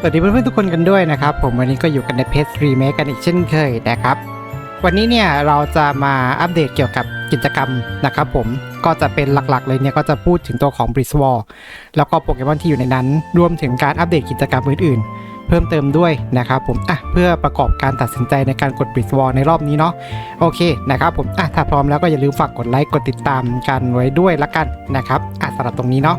สวัสดีเพื่อนๆทุกคนกันด้วยนะครับ ผมวันนี้ก็อยู่กันในเพจรีเมคกันอีกเช่นเคยนะครับ วันนี้เนี่ยเราจะมาอัปเดตเกี่ยวกับกิจกรรมนะครับผมก็จะเป็นหลักๆเลยเนี่ยก็จะพูดถึงตัวของ b r i z w a r แล้วก็โปเกมอนที่อยู่ในนั้น รวมถึงการอัปเดตกิจกรรมอื่นๆ เพิ่มเติมด้วยนะครับผมอะเพื่อประกอบการตัดสินใจในการกด b r i z w a r ในรอบนี้เนาะโอเคนะครับผมอะถ้าพร้อมแล้วก็อย่าลืมฝากกดไลค์กดติดตามกันไว้ด้วยละกันนะครับอะสำหรับตรงนี้เนาะ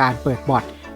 การเปิดบอท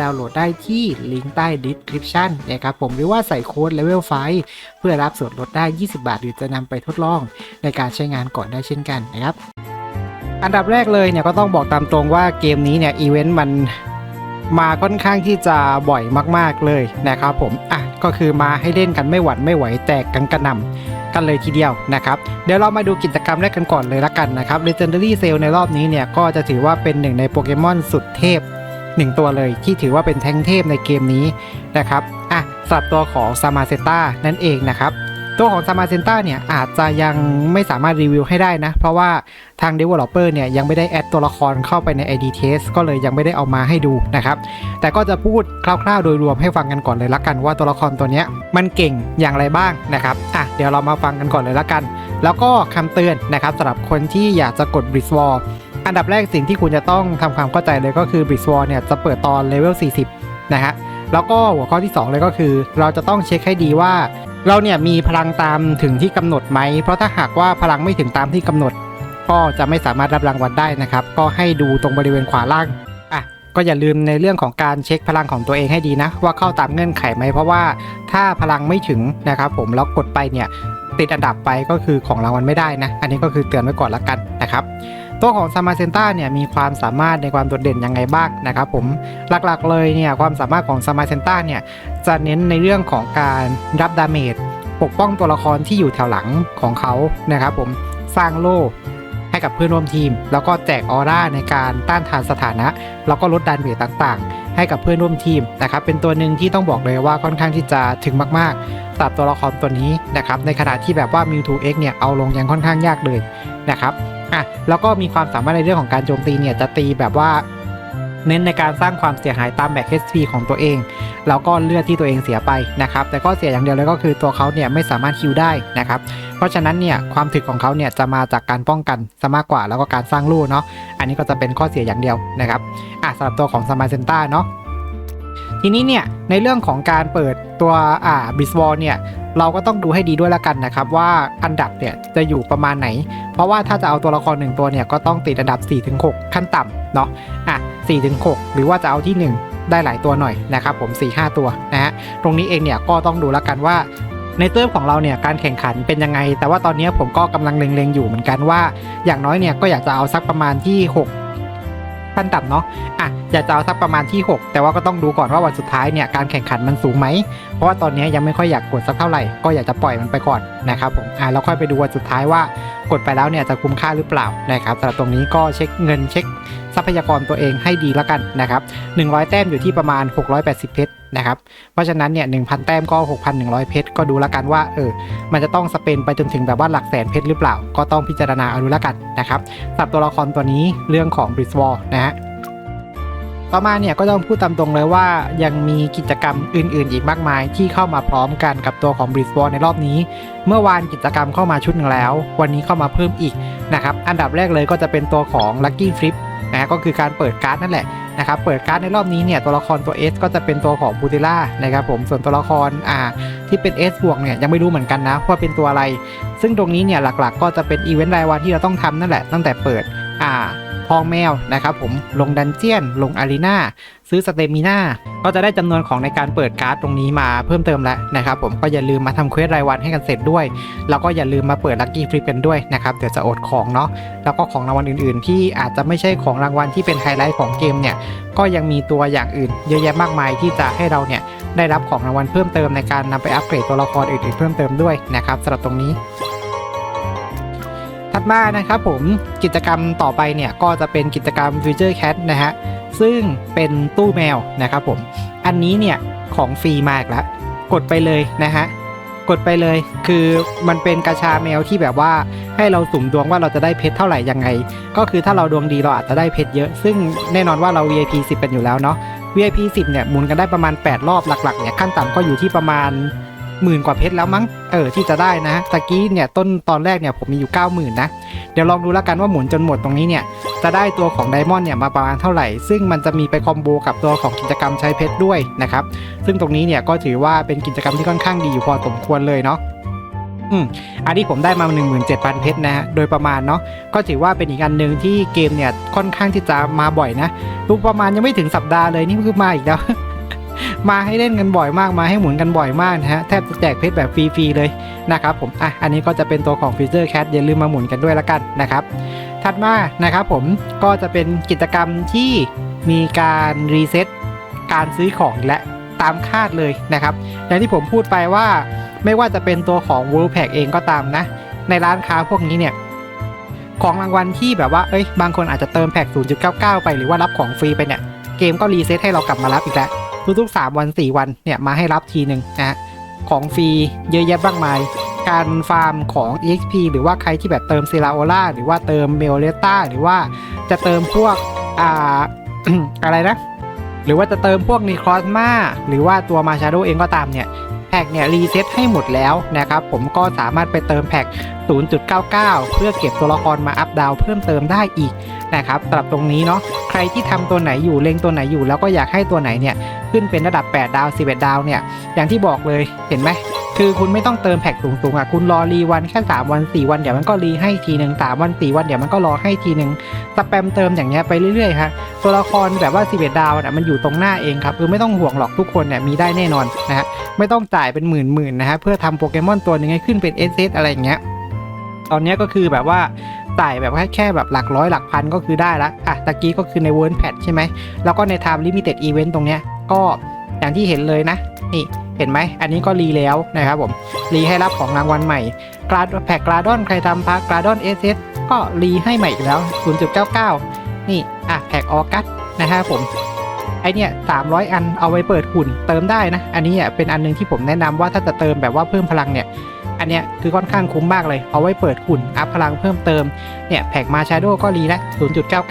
ดาวน์โหลดได้ที่ลิงก์ใต้ description นะครับผมหรือว่าใส่โค้ด level 5เพื่อรับส่วนลดได้ 20 บาท หรือจะนำไปทดลองในการใช้งานก่อนได้เช่นกันนะครับอันดับแรกเลยเนี่ยก็ต้องบอกตามตรงว่าเกมนี้เนี่ยอีเวนต์มันมาค่อนข้างที่จะบ่อยมากๆเลยนะครับผมอะก็คือมาให้เล่นกันไม่หวั่นไม่ไหวแตกกันกระหน่ำกันเลยทีเดียวนะครับ เดี๋ยวเรามาดูกิจกรรมแรกกันก่อนเลยละกันนะครับ Legendary Sale ในรอบนี้เนี่ยก็จะถือว่าเป็นหนึ่งในโปเกมอนสุดเทพ หนึ่งตัวเลยที่ถือว่าเป็นแท่งเทพในเกมนี้นะครับอะสำหรับตัวของซามาเซต้านั่นเองนะครับตัวของ s a m a c e n t a เนี่ยอาจจะยังไม่สามารถรีวิวให้ได้นะ เพราะว่าทาง Developer เนี่ยยังไม่ได้แอดตัวละครเข้าไปใน ID Test ก็เลยยังไม่ได้เอามาให้ดูนะครับ แต่ก็จะพูดคร่าวๆ โดยรวมให้ฟังกันก่อนเลยละกันว่าตัวละครตัวเนี้ยมันเก่งอย่างไรบ้างนะครับอะเดี๋ยวเรามาฟังกันก่อนเลยละกัน แล้วก็คำเตือนนะครับสำหรับคนที่อยากจะกด b r i z w a r อันดับแรกสิ่งที่คุณจะต้องทำความเข้าใจเลยก็คือ b r i z w a r เนี่ยจะเปิดตอนเลเวล 40 นะฮะ แล้วก็หัวข้อที่ 2 เลยก็คือ เราจะต้องเช็คให้ดีว่า เราเนี่ยมีพลังตามถึงที่กำหนดไหม เพราะถ้าหากว่าพลังไม่ถึงตามที่กำหนด ก็จะไม่สามารถรับรางวัลได้นะครับ ก็ให้ดูตรงบริเวณขวาล่างอะก็อย่าลืมในเรื่องของการเช็คพลังของตัวเองให้ดีนะ ว่าเข้าตามเงื่อนไขไหมเพราะว่าถ้าพลังไม่ถึงนะครับผมแล้วกดไปเนี่ย ติดอันดับไปก็คือของรางวัลไม่ได้นะ อันนี้ก็คือเตือนไว้ก่อนละกันนะครับตัวของซามาเซนต้าเนี่ยมีความสามารถในความโดดเด่นยังไงบ้างนะครับผมหลักๆเลยเนี่ยความสามารถของซามาเซนต้าเนี่ยจะเน้นในเรื่องของการรับดาเมจปกป้องตัวละครที่อยู่แถวหลังของเขานะครับผมสร้างโล่ให้กับเพื่อนร่วมทีม แล้วก็แจกออร่าในการต้านทานสถานะ แล้วก็ลดดาเมจต่างๆ ให้กับเพื่อนร่วมทีมนะครับเป็นตัวหนึ่งที่ต้องบอกเลยว่าค่อนข้างที่จะถึงมากๆสำหรับตัวละครตัวนี้นะครับในขณะที่แบบว่ามิวทูเอ็กเนี่ยเอาลงยังค่อนข้างยากเลยนะครับอะแล้วก็มีความสามารถในเรื่องของการโจมตีเนี่ยจะตีแบบว่าเน้นในการสร้างความเสียหายตามแบก HP ของตัวเอง แล้วก็เลือดที่ตัวเองเสียไปนะครับแต่ก็เสียอย่างเดียวเลยก็คือตัวเขาเนี่ยไม่สามารถฮิวได้นะครับเพราะฉะนั้นเนี่ยความถึกของเขาเนี่ยจะมาจากการป้องกันซะมากกว่าแล้วก็การสร้างลู่เนาะอันนี้ก็จะเป็นข้อเสียอย่างเดียวนะครับอะสำหรับตัวของสมาเซนต้าเนาะทีนี้เนี่ยในเรื่องของการเปิดตัวอ่าบิสวอลเนี่ยเราก็ต้องดูให้ดีด้วยละกันนะครับ ว่าอันดับเนี่ยจะอยู่ประมาณไหน เพราะว่าถ้าจะเอาตัวละครหนึ่งตัวเนี่ยก็ต้องติดอันดับ 4-6 ขั้นต่ำเนาะอะ4-6 หรือว่าจะเอาที่ 1 ได้หลายตัวหน่อยนะครับผม 4-5 ตัวนะฮะตรงนี้เองเนี่ยก็ต้องดูและกันว่าในเติมของเราเนี่ยการแข่งขันเป็นยังไง แต่ว่าตอนนี้ผมก็กำลังเล็งๆอยู่เหมือนกันว่า อย่างน้อยเนี่ยก็อยากจะเอาสักประมาณที่ 6 ขั้นต่ำเนาะอะอยากจะเอาสักประมาณที่ 6 แต่ว่าก็ต้องดูก่อนว่าวันสุดท้ายเนี่ยการแข่งขันมันสูงไหม เพราะว่าตอนนี้ยังไม่ค่อยอยากกดสักเท่าไหร่ก็อยากจะปล่อยมันไปก่อนนะครับผมอะแล้วค่อยไปดูวันสุดท้ายว่ากดไปแล้วเนี่ยจะคุ้มค่าหรือเปล่านะครับสำหรับตรงนี้ก็เช็คเงินเช็คทรัพยากรตัวเองให้ดีแล้วกันนะครับ100 แต้มอยู่ที่ประมาณ 680 เพชรนะครับ เพราะฉะนั้นเนี่ย 1,000 แต้มก็ 6,100 เพชร ก็ดูแล้วกันว่า เออ มันจะต้องสเปนไปจนถึงแบบว่าหลักแสนเพชรหรือเปล่า ก็ต้องพิจารณาเอาดูแล้วกันนะครับสำหรับตัวละครตัวนี้เรื่องของบริสวอลนะฮะ ต่อมาเนี่ยก็ต้องพูดตามตรงเลยว่ายังมีกิจกรรมอื่นๆ อีกมากมาย ที่เข้ามาพร้อมกันกับตัวของ b r i z b a l l ในรอบนี้ เมื่อวานกิจกรรมเข้ามาชุดนึงแล้ว วันนี้เข้ามาเพิ่มอีกนะครับอันดับแรกเลยก็จะเป็นตัวของ Lucky Flip นะก็คือการเปิดการ์ดนั่นแหละนะครับเปิดการ์ดในรอบนี้เนี่ยตัวละครตัว S ก็จะเป็นตัวของบูติล่านะครับผมส่วนตัวละครอ่าที่เป็น S บวกเนี่ยยังไม่รู้เหมือนกันนะว่าเป็นตัวอะไร ซึ่งตรงนี้เนี่ยหลักๆ ก็จะเป็นอีเวนต์รายวันที่เราต้องทำนั่นแหละตั้งแต่เปิดอ่า ทองแมวนะครับผมลงดันเจียน ลงอารีนาซื้อสเตมิน่าก็จะได้จำนวนของในการเปิดการ์ดตรงนี้มาเพิ่มเติมแล้วนะครับผมก็อย่าลืมมาทำเควสรายวันให้กันเสร็จด้วย แล้วก็อย่าลืมมาเปิดลัคกี้ฟลิปกันด้วยนะครับเดี๋ยวจะอดของเนาะแล้วก็ของรางวัลอื่นๆ ที่อาจจะไม่ใช่ของรางวัลที่เป็นไฮไลท์ของเกมเนี่ยก็ยังมีตัวอย่างอื่น เยอะแยะมากมายที่จะให้เราเนี่ยได้รับของรางวัลเพิ่มเติมในการนำไปอัปเกรดตัวละครอื่นๆเพิ่มเติมด้วยนะครับสำหรับตรงนี้ มานะครับผมกิจกรรมต่อไปเนี่ยก็จะเป็นกิจกรรม Future Cat นะฮะซึ่งเป็นตู้แมวนะครับผมอันนี้เนี่ยของฟรีมากแล้วกดไปเลยนะฮะกดไปเลยคือมันเป็นกระชาแมวที่แบบว่าให้เราสุ่มดวงว่าเราจะได้เพชรเท่าไหร่ยังไง ก็คือถ้าเราดวงดีเราอาจจะได้เพชรเยอะ ซึ่งแน่นอนว่าเรา VIP 10 เป็นอยู่แล้วเนาะ VIP 10เนี่ยหมุนกันได้ประมาณ 8 รอบหลักๆเนี่ยขั้นต่ำก็อยู่ที่ประมาณ หมื่นกว่าเพชรแล้วมั้งเออที่จะได้นะตะกี้เนี่ยต้นตอนแรกเนี่ยผมมีอยู่ 90,000นะเดี๋ยวลองดูแล้วกันว่าหมุนจนหมดตรงนี้เนี่ยจะได้ตัวของไดมอนด์เนี่ยมาประมาณเท่าไหร่ ซึ่งมันจะมีไปคอมโบกับตัวของกิจกรรมใช้เพชรด้วยนะครับซึ่งตรงนี้เนี่ยก็ถือว่าเป็นกิจกรรมที่ค่อนข้างดีอยู่พอสมควรเลยเนาะอืมอันนี้ผมได้มา 17,000 เพชรนะฮะ โดยประมาณเนาะ ก็ถือว่าเป็นอีกอันหนึ่งที่เกมเนี่ยค่อนข้างที่จะมาบ่อยนะดูประมาณยังไม่ถึงสัปดาห์เลยนี่คือมาอีกแล้ว มาให้เล่นกันบ่อยมากมาให้หมุนกันบ่อยมากนะฮะแทบจะแจกเพชรแบบฟรีๆเลยนะครับผมอะอันนี้ก็จะเป็นตัวของฟีเจอร์แคทอย่าลืมมาหมุนกันด้วยละกันนะครับถัดมานะครับผมก็จะเป็นกิจกรรมที่มีการรีเซ็ตการซื้อของและตามคาดเลยนะครับอย่างที่ผมพูดไปว่าไม่ว่าจะเป็นตัวของ World Pack เองก็ตามนะ ในร้านค้าพวกนี้เนี่ยของรางวัลที่แบบว่าเอ้ยบางคนอาจจะเติมแพ็ก0.99 ไปหรือว่ารับของฟรีไปเนี่ย เกมก็รีเซ็ตให้เรากลับมารับอีกแล้ว ทุกๆ 3 วัน 4 วันเนี่ยมาให้รับทีหนึ่งนะฮะของฟรีเยอะแยะมากมาย การฟาร์มของ EXP หรือว่าใครที่แบบเติมเซราโอล่าหรือว่าเติมเมลเลต้าหรือว่าจะเติมพวกอ่าอะไรนะ หรือว่าจะเติมพวกนีครอสมาหรือว่าตัวมาชาโดเองก็ตามเนี่ย แพ็กเนี่ยรีเซ็ตให้หมดแล้วนะครับผมก็สามารถไปเติมแพ็ก0.99 เพื่อเก็บตัวละครมาอัพดาวเพิ่มเติมได้อีกนะครับสำหรับตรงนี้เนาะใครที่ทำตัวไหนอยู่เล็งตัวไหนอยู่ แล้วก็อยากให้ตัวไหนเนี่ยขึ้นเป็นระดับ 8 ดาว 11 ดาวเนี่ยอย่างที่บอกเลยเห็นไหม คือคุณไม่ต้องเติมแพ็กสูงๆอะคุณรอรีวันแค่3วัน4วันเดี๋ยวมันก็รีให้ทีหนึ่ง3วัน4วันเดี๋ยวมันก็รอให้ทีหนึ่งสแปมเติมอย่างเงี้ยไปเรื่อยๆฮะตัวละครแบบว่า11ดาวน่ะมันอยู่ตรงหน้าเองครับคือไม่ต้องห่วงหรอกทุกคนเนี่ยมีได้แน่นอนนะฮะไม่ต้องจ่ายเป็นหมื่นๆนะฮะเพื่อทำโปเกมอนตัวหนึงให้ขึ้นเป็น SS อะไรอย่างเงี้ยตอนนี้ก็คือแบบว่าจ่ายแบบแค่แค่แบบหลักร้อยหลักพันก็คือได้ละอะตะกี้ก็คือในเวิร์นแพดใช่ไหมแล้วก็ใน Time Limited Event ตรงเนี้ยก็อย่างที่เห็นเลยนะนี่ เห็นไหม อันนี้ก็รีแล้วนะครับผม รีให้รับของรางวัลใหม่กราดแพ็กกราดอนใครทำพักกราดอนเอสก็รีให้ใหม่อีกแล้ว 0.99 นี่ อะแพ็กออกัสนะครับผม ไอเนี่ย300 อันเอาไว้เปิดหุ่นเติมได้นะ อันนี้เป็นอันหนึงที่ผมแนะนำว่าถ้าจะเติมแบบว่าเพิ่มพลังเนี่ย อันเนี้ยคือค่อนข้างคุ้มมากเลย เอาไว้เปิดหุ่นอัพพลังเพิ่มเติม เนี่ยแพ็กมาชาโดก็รีละ 0.99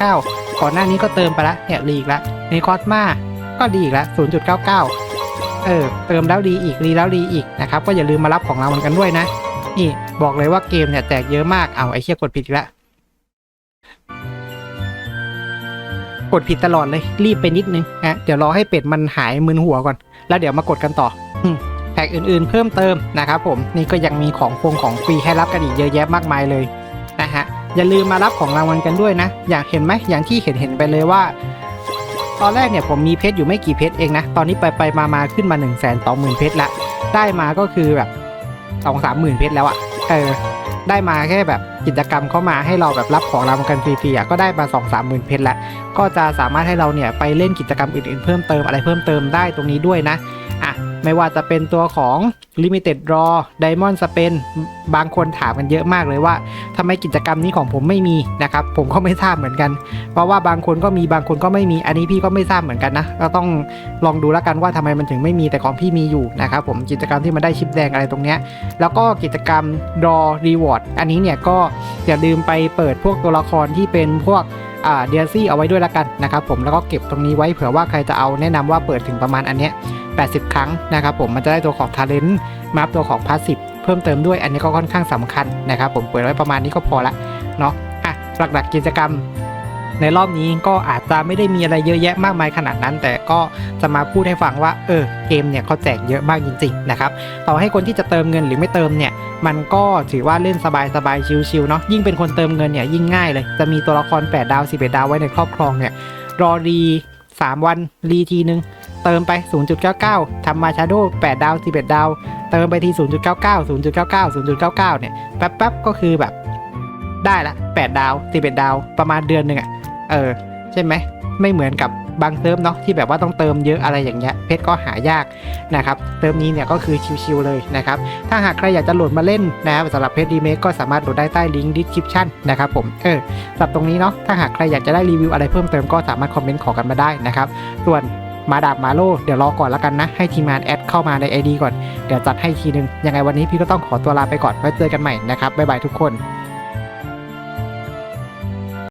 ก่อนหน้านี้ก็เติมไปละ เนี่ยรีอีกละในคอสมาก็ดีอีกละ 0.99 เออเติมแล้วดีอีกรีแล้วรีอีกนะครับก็อย่าลืมมารับของรางวัลกันด้วยนะ นี่บอกเลยว่าเกมเนี่ยแจกเยอะมากเอาไอ้เชี่ยกดผิดอีกแล้วกดผิดตลอดเลยรีบไปนิดนึงนะเดี๋ยวรอให้เป็ดมันหายมึนหัวก่อน แล้วเดี๋ยวมากดกันต่อแพ็กอื่นๆ เพิ่มเติมนะครับผมนี่ก็ยังมีของฟงของฟรีให้รับกันอีกเยอะแยะมากมายเลยนะฮะอย่าลืมมารับของรางวัลกันด้วยนะ อยากเห็นไหมอย่างที่เห็นเห็นไปเลยว่า ตอนแรกเนี่ยผมมีเพชรอยู่ไม่กี่เพชรเองนะ ตอนนี้ไปไปมามาขึ้นมา1นึ่งแสนสองหมื่นเพชรละ ได้มาก็คือแบบสองสามหมื่นเพชรแล้วอะเออ ได้มาแค่แบบกิจกรรมเข้ามาให้เราแบบรับของรางวัลกันฟรีๆอะก็ได้มา2องสามหมื่นเพชรละก็จะสามารถให้เราเนี่ยไปเล่นกิจกรรมอื่นๆ เพิ่มเติมอะไรเพิ่มเติมได้ตรงนี้ด้วยนะ อะ ไม่ว่าจะเป็นตัวของ Limited Raw Diamond s p e n บางคนถามกันเยอะมากเลยว่าทำไมกิจกรรมนี้ของผมไม่มีนะครับ ผมก็ไม่ทราบเหมือนกัน เพราะว่าบางคนก็มีบางคนก็ไม่มี อันนี้พี่ก็ไม่ทราบเหมือนกันนะ ก็ต้องลองดูแล้วกันว่าทำไมมันถึงไม่มีแต่ของพี่มีอยู่นะครับผมกิจกรรมที่มันได้ชิปแดงอะไรตรงเนี้ย แล้วก็กิจกรรม Raw Reward อันนี้เนี่ยก็อย่าลืมไปเปิดพวกตัวละครที่เป็นพวก อ่า DLC เอาไว้ด้วยละกันนะครับผมแล้วก็เก็บตรงนี้ไว้เผื่อว่าใครจะเอาแนะนำว่าเปิดถึงประมาณอันเนี้ย80 ครั้งนะครับผมมันจะได้ตัวของทาเลนต์มาตัวของพาสซีฟเพิ่มเติมด้วยอันนี้ก็ค่อนข้างสำคัญนะครับผมเปิดไว้ประมาณนี้ก็พอละเนาะอะหลักๆกิจกรรม ในรอบนี้ก็อาจจะไม่ได้มีอะไรเยอะแยะมากมายขนาดนั้น แต่ก็จะมาพูดให้ฟังว่าเออเกมเนี่ยเขาแจกเยอะมากจริงๆนะครับต่อให้คนที่จะเติมเงินหรือไม่เติมเนี่ยมันก็ถือว่าเล่นสบายๆชิลๆเนาะยิ่งเป็นคนเติมเงินเนี่ยยิ่งง่ายเลยจะมีตัวละคร 8 ดาว11ดาวไว้ในครอบครองเนี่ยรอรี3 วันรีทีนึงเติมไป 0.99 ทำมาชาโด8ดาว 11 ดาว เติมไปที0.99 0.99 0.99 เนี่ย แป๊บๆ ก็คือแบบ ได้ละ8ดาว11ดาวประมาณเดือนหนึ่งอะเออใช่ไหมไม่เหมือนกับบางเติมเนาะที่แบบว่าต้องเติมเยอะอะไรอย่างเงี้ยเพชรก็หายากนะครับเติมนี้เนี่ยก็คือชิวๆเลยนะครับถ้าหากใครอยากจะโหลดมาเล่นนะครับสำหรับเพจดีเมกก็สามารถโหลดได้ใต้ลิงก์ดีสคริปชันนะครับผมเออสำหรับตรงนี้เนาะถ้าหากใครอยากจะได้รีวิวอะไรเพิ่มเติมก็สามารถคอมเมนต์ขอกันมาได้นะครับส่วนมาดาบมาโลเดี๋ยวรอก่อนแล้วกันนะ ให้ทีมงานแอดเข้ามาใน ID ก่อน เดี๋ยวจัดให้ทีนึง ยังไงวันนี้พี่ก็ต้องขอตัวลาไปก่อนไว้เจอกันใหม่นะครับ บ๊ายบายทุกคน